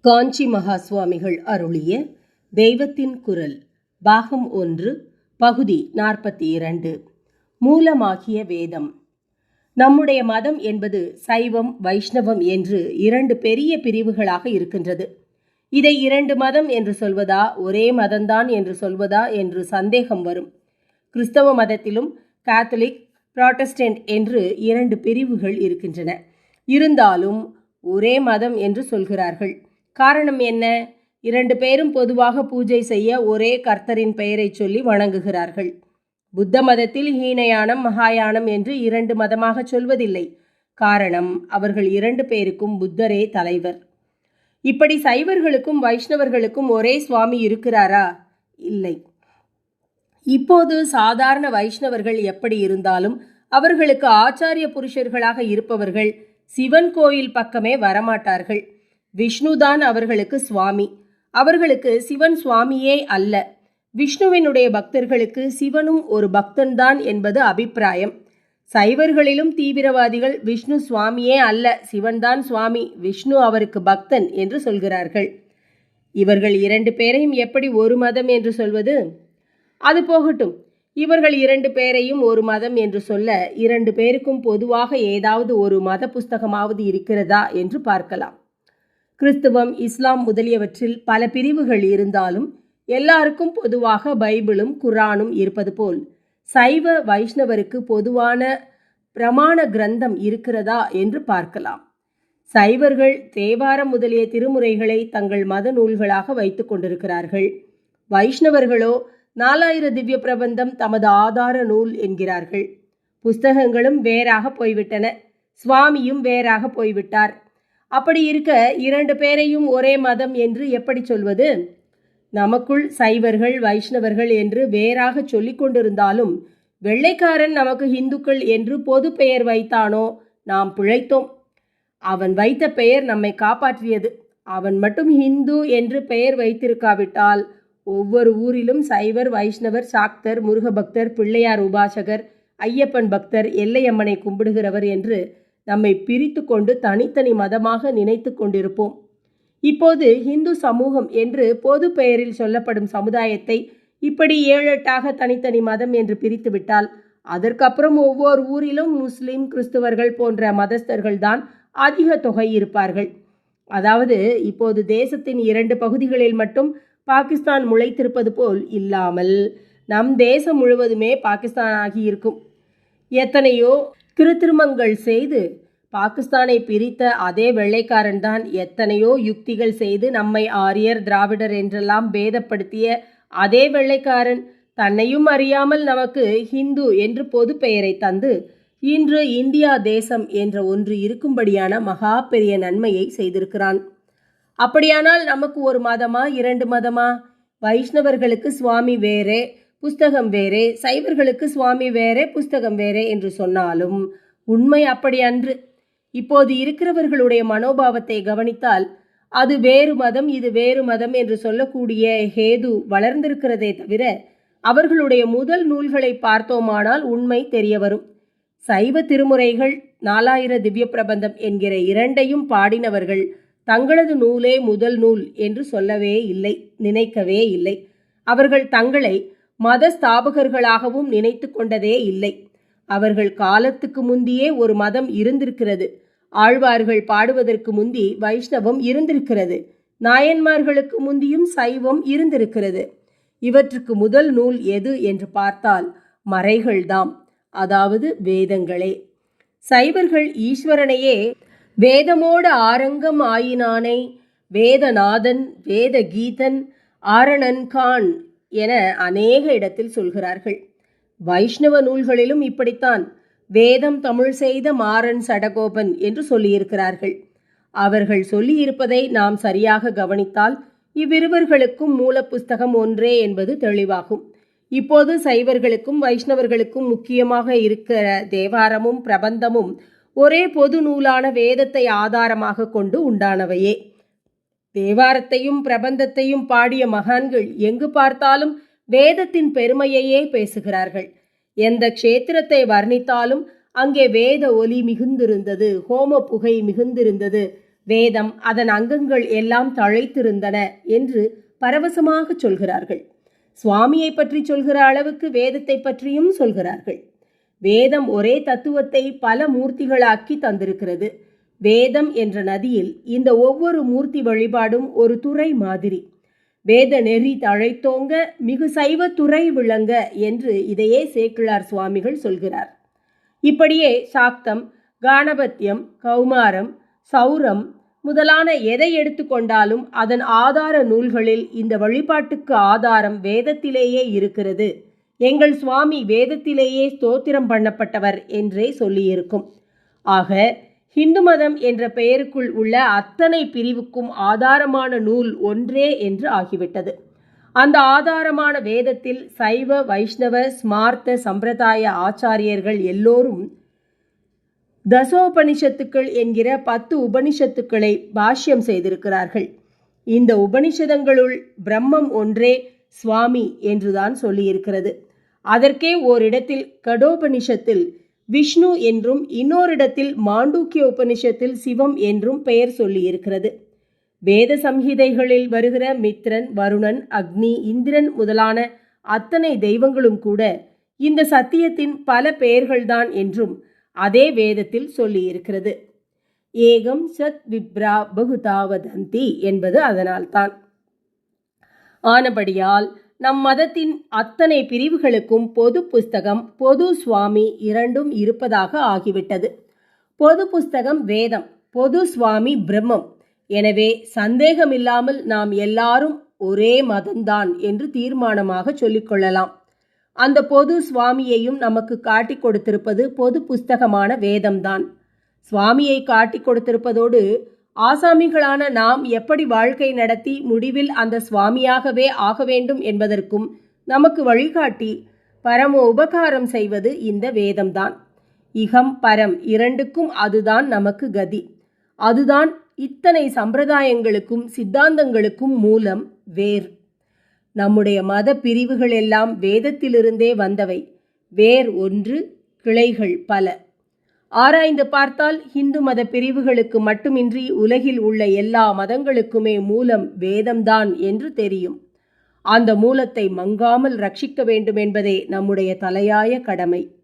காஞ்சி மகா சுவாமிகள் அருளிய தெய்வத்தின் குரல் பாகம் ஒன்று பகுதி நாற்பத்தி இரண்டு மூலமாகிய வேதம். நம்முடைய மதம் என்பது சைவம் வைஷ்ணவம் என்று இரண்டு பெரிய பிரிவுகளாக இருக்கின்றது. இதை இரண்டு மதம் என்று சொல்வதா ஒரே மதம்தான் என்று சொல்வதா என்று சந்தேகம் வரும். கிறிஸ்தவ மதத்திலும் காத்தலிக் புராட்டஸ்டன்ட் என்று இரண்டு பிரிவுகள் இருக்கின்றன. இருந்தாலும் ஒரே மதம் என்று சொல்கிறார்கள். காரணம் என்ன? இரண்டு பேரும் பொதுவாக பூஜை செய்ய ஒரே கர்த்தரின் பெயரை சொல்லி வணங்குகிறார்கள். புத்த மதத்தில் ஹீனயானம் மகாயானம் என்று இரண்டு மதமாக சொல்வதில்லை. காரணம் அவர்கள் இரண்டு பேருக்கும் புத்தரே தலைவர். இப்படி சைவர்களுக்கும் வைஷ்ணவர்களுக்கும் ஒரே சுவாமி இருக்கிறாரா? இல்லை. இப்போது சாதாரண வைஷ்ணவர்கள் எப்படி இருந்தாலும் அவர்களுக்கு ஆச்சாரிய புருஷர்களாக இருப்பவர்கள் சிவன் கோயில் பக்கமே வரமாட்டார்கள். விஷ்ணுதான் அவர்களுக்கு சுவாமி. அவர்களுக்கு சிவன் சுவாமியே அல்ல. விஷ்ணுவினுடைய பக்தர்களுக்கு சிவனும் ஒரு பக்தன்தான் என்பது அபிப்பிராயம். சைவர்களிலும் தீவிரவாதிகள் விஷ்ணு சுவாமியே அல்ல சிவன்தான் சுவாமி விஷ்ணு அவருக்கு பக்தன் என்று சொல்கிறார்கள். இவர்கள் இரண்டு பேரையும் எப்படி ஒரு மதம் என்று சொல்வது? அது போகட்டும். இவர்கள் இரண்டு பேரையும் ஒரு மதம் என்று சொல்ல இரண்டு பேருக்கும் பொதுவாக ஏதாவது ஒரு மத புஸ்தகமாவது இருக்கிறதா என்று பார்க்கலாம். கிறிஸ்துவம் இஸ்லாம் முதலியவற்றில் பல பிரிவுகள் இருந்தாலும் எல்லாருக்கும் பொதுவாக பைபிளும் குரானும் இருப்பது போல். சைவ வைஷ்ணவருக்கு பொதுவான பிரமாண கிரந்தம் இருக்கிறதா என்று பார்க்கலாம். சைவர்கள் தேவாரம் முதலிய திருமுறைகளை தங்கள் மத நூல்களாக வைத்துக் கொண்டிருக்கிறார்கள். வைஷ்ணவர்களோ நாலாயிர திவ்ய பிரபந்தம் தமது ஆதார நூல் என்கிறார்கள். புஸ்தகங்களும் வேறாக போய்விட்டன. சுவாமியும் வேறாக போய்விட்டார். அப்படி இருக்க இரண்டு பேரையும் ஒரே மதம் என்று எப்படி சொல்வது? நமக்குள் சைவர்கள் வைஷ்ணவர்கள் என்று வேறாக சொல்லிக் கொண்டிருந்தாலும் வெள்ளைக்காரன் நமக்கு இந்துக்கள் என்று பொது பெயர் வைத்தானோ நாம் பிழைத்தோம். அவன் வைத்த பெயர் நம்மை காப்பாற்றியது. அவன் மட்டும் ஹிந்து என்று பெயர் வைத்திருக்காவிட்டால் ஒவ்வொரு ஊரிலும் சைவர் வைஷ்ணவர் சாக்தர் முருகபக்தர் பிள்ளையார் உபாசகர் ஐயப்பன் பக்தர் எல்லையம்மனை கும்பிடுகிறவர் என்று நம்மை பிரித்து கொண்டு தனித்தனி மதமாக நினைத்து கொண்டிருப்போம். இப்போது இந்து சமூகம் என்று பொது பெயரில் சொல்லப்படும் சமுதாயத்தை இப்படி ஏழெட்டாக தனித்தனி மதம் என்று பிரித்துவிட்டால் அதற்கப்புறம் ஒவ்வொரு ஊரிலும் முஸ்லிம் கிறிஸ்துவர்கள் போன்ற மதஸ்தர்கள் தான் அதிக தொகை இருப்பார்கள். அதாவது இப்போது தேசத்தின் இரண்டு பகுதிகளில் மட்டும் பாகிஸ்தான் முளைத்திருப்பது போல் இல்லாமல் நம் தேசம் முழுவதுமே பாகிஸ்தான் ஆகி இருக்கும். எத்தனையோ கிருத்திருமங்கள் செய்து பாகிஸ்தானை பிரித்த அதே வெள்ளைக்காரன் தான் எத்தனையோ யுக்திகள் செய்து நம்மை ஆரியர் திராவிடர் என்றெல்லாம் பேதப்படுத்திய அதே வெள்ளைக்காரன். தன்னையும் அறியாமல் நமக்கு ஹிந்து என்று பொது பெயரை தந்து இன்று இந்தியா தேசம் என்ற ஒன்று இருக்கும்படியான மகா பெரிய நன்மையை செய்திருக்கிறான். அப்படியானால் நமக்கு ஒரு மதமா இரண்டு மதமா? வைஷ்ணவர்களுக்கு சுவாமி வேறே புஸ்தகம் வேறே சைவர்களுக்கு சுவாமி வேறே புஸ்தகம் வேறே என்று சொன்னாலும் உண்மை அப்படி அன்று. இப்போது இருக்கிறவர்களுடைய மனோபாவத்தை கவனித்தால் அது வேறு மதம் இது வேறு மதம் என்று சொல்லக்கூடிய ஹேது வளர்ந்திருக்கிறதே தவிர அவர்களுடைய முதல் நூல்களை பார்த்தோமானால் உண்மை தெரிய வரும். சைவ திருமுறைகள் நாலாயிர திவ்ய பிரபந்தம் என்கிற இரண்டையும் பாடினவர்கள் தங்களது நூலே முதல் நூல் என்று சொல்லவே இல்லை நினைக்கவே இல்லை. அவர்கள் தங்களை மத ஸ்தாபகர்களாகவும் நினைத்து கொண்டதே இல்லை. அவர்கள் காலத்துக்கு முந்தியே ஒரு மதம் இருந்திருக்கிறது. ஆழ்வார்கள் பாடுவதற்கு முந்தி வைஷ்ணவம் இருந்திருக்கிறது. நாயன்மார்களுக்கு முந்தியும் சைவம் இருந்திருக்கிறது. இவற்றுக்கு முதல் நூல் எது என்று பார்த்தால் மறைகள்தாம் அதாவது வேதங்களே. சைவர்கள் ஈஸ்வரனையே வேதமோடு ஆரங்கம் ஆயினானை வேதநாதன் வேத கீதன் ஆரணன்கான் என அநேக இடத்தில் சொல்கிறார்கள். வைஷ்ணவ நூல்களிலும் இப்படித்தான். வேதம் தமிழ் செய்த மாறன் சடகோபன் என்று சொல்லியிருக்கிறார்கள். அவர்கள் சொல்லியிருப்பதை நாம் சரியாக கவனித்தால் இவ்விருவர்களுக்கும் மூல புஸ்தகம் ஒன்றே என்பது தெளிவாகும். இப்போது சைவர்களுக்கும் வைஷ்ணவர்களுக்கும் முக்கியமாக இருக்கிற தேவாரமும் பிரபந்தமும் ஒரே பொது நூலான வேதத்தை ஆதாரமாக கொண்டு உண்டானவையே. தேவாரத்தையும் பிரபந்தத்தையும் பாடிய மகான்கள் எங்கு பார்த்தாலும் வேதத்தின் பெருமையையே பேசுகிறார்கள். எந்த க்ஷேத்திரத்தை வர்ணித்தாலும் அங்கே வேத ஒலி மிகுந்திருந்தது ஹோம புகை மிகுந்திருந்தது. வேதம் அதன் அங்கங்கள் எல்லாம் தழைத்திருந்தன என்று பரவசமாக சொல்கிறார்கள். சுவாமியை பற்றி சொல்கிற அளவுக்கு வேதத்தை பற்றியும் சொல்கிறார்கள். வேதம் ஒரே தத்துவத்தை பல மூர்த்திகளாக்கி தந்திருக்கிறது. வேதம் என்ற நதியில் இந்த ஒவ்வொரு மூர்த்தி வழிபாடும் ஒரு துறை மாதிரி. வேத நெறி தழைத்தோங்க மிகு சைவ துறை விளங்க என்று இதையே சேக்கிழார் சுவாமிகள் சொல்கிறார். இப்படியே சாக்தம் காணபத்தியம் கௌமாரம் சௌரம் முதலான எதை எடுத்துக்கொண்டாலும் அதன் ஆதார நூல்களில் இந்த வழிபாட்டுக்கு ஆதாரம் வேதத்திலேயே இருக்கிறது. எங்கள் சுவாமி வேதத்திலேயே ஸ்தோத்திரம் பண்ணப்பட்டவர் என்றே சொல்லியிருக்கும். ஆக ஹிந்து மதம் என்ற பெயருக்குள் உள்ள அத்தனை பிரிவுக்கும் ஆதாரமான நூல் ஒன்றே என்று ஆகிவிட்டது. அந்த ஆதாரமான வேதத்தில் சைவ வைஷ்ணவ ஸ்மார்த்த சம்பிரதாய ஆச்சாரியர்கள் எல்லோரும் தசோபனிஷத்துக்கள் என்கிற பத்து உபனிஷத்துக்களை பாஷ்யம் செய்திருக்கிறார்கள். இந்த உபனிஷதங்களுள் பிரம்மம் ஒன்றே சுவாமி என்றுதான் சொல்லியிருக்கிறது. அதற்கே ஓரிடத்தில் கடோபனிஷத்தில் விஷ்ணு என்றும் இன்னோரிடத்தில் மாண்டூக்கிய உபனிஷத்தில் சிவம் என்றும் பெயர் சொல்லியிருக்கிறது. வேத சம்ஹிதைகளில் வருகிற மித்ரன் வருணன் அக்னி இந்திரன் முதலான அத்தனை தெய்வங்களும் கூட இந்த சத்தியத்தின் பல பெயர்கள்தான் என்றும் அதே வேதத்தில் சொல்லியிருக்கிறது. ஏகம் சத் விப்ரா பகுதாவதந்தி என்பது அதனால்தான். ஆனபடியால் நம் மதத்தின் அத்தனை பிரிவுகளுக்கும் பொது புஸ்தகம் பொது சுவாமி இரண்டும் இருப்பதாக ஆகிவிட்டது. பொது புஸ்தகம் வேதம் பொது சுவாமி பிரம்மம். எனவே சந்தேகமில்லாமல் நாம் எல்லாரும் ஒரே மதம்தான் என்று தீர்மானமாக சொல்லிக்கொள்ளலாம் அந்த பொது சுவாமியையும் நமக்கு காட்டி கொடுத்திருப்பது பொது புஸ்தகமான வேதம்தான். சுவாமியை காட்டி கொடுத்திருப்பதோடு ஆசாமிகளான நாம் எப்படி வாழ்க்கை நடத்தி முடிவில் அந்த சுவாமியாகவே ஆக வேண்டும் என்பதற்கும் நமக்கு வழிகாட்டி பரம உபகாரம் செய்வது இந்த வேதம்தான். இகம் பரம் இரண்டுக்கும் அதுதான் நமக்கு கதி. அதுதான் இத்தனை சம்பிரதாயங்களுக்கும் சித்தாந்தங்களுக்கும் மூலம் வேர். நம்முடைய மத பிரிவுகள் எல்லாம் வேதத்திலிருந்தே வந்தவை. வேர் ஒன்று கிளைகள் பல. ஆராய்ந்து பார்த்தால் இந்து மத பிரிவுகளுக்கு மட்டுமின்றி உலகில் உள்ள எல்லா மதங்களுக்குமே மூலம் வேதம்தான் என்று தெரியும். அந்த மூலத்தை மங்காமல் ரட்சிக்க வேண்டும் என்பதே நம்முடைய தலையாய கடமை.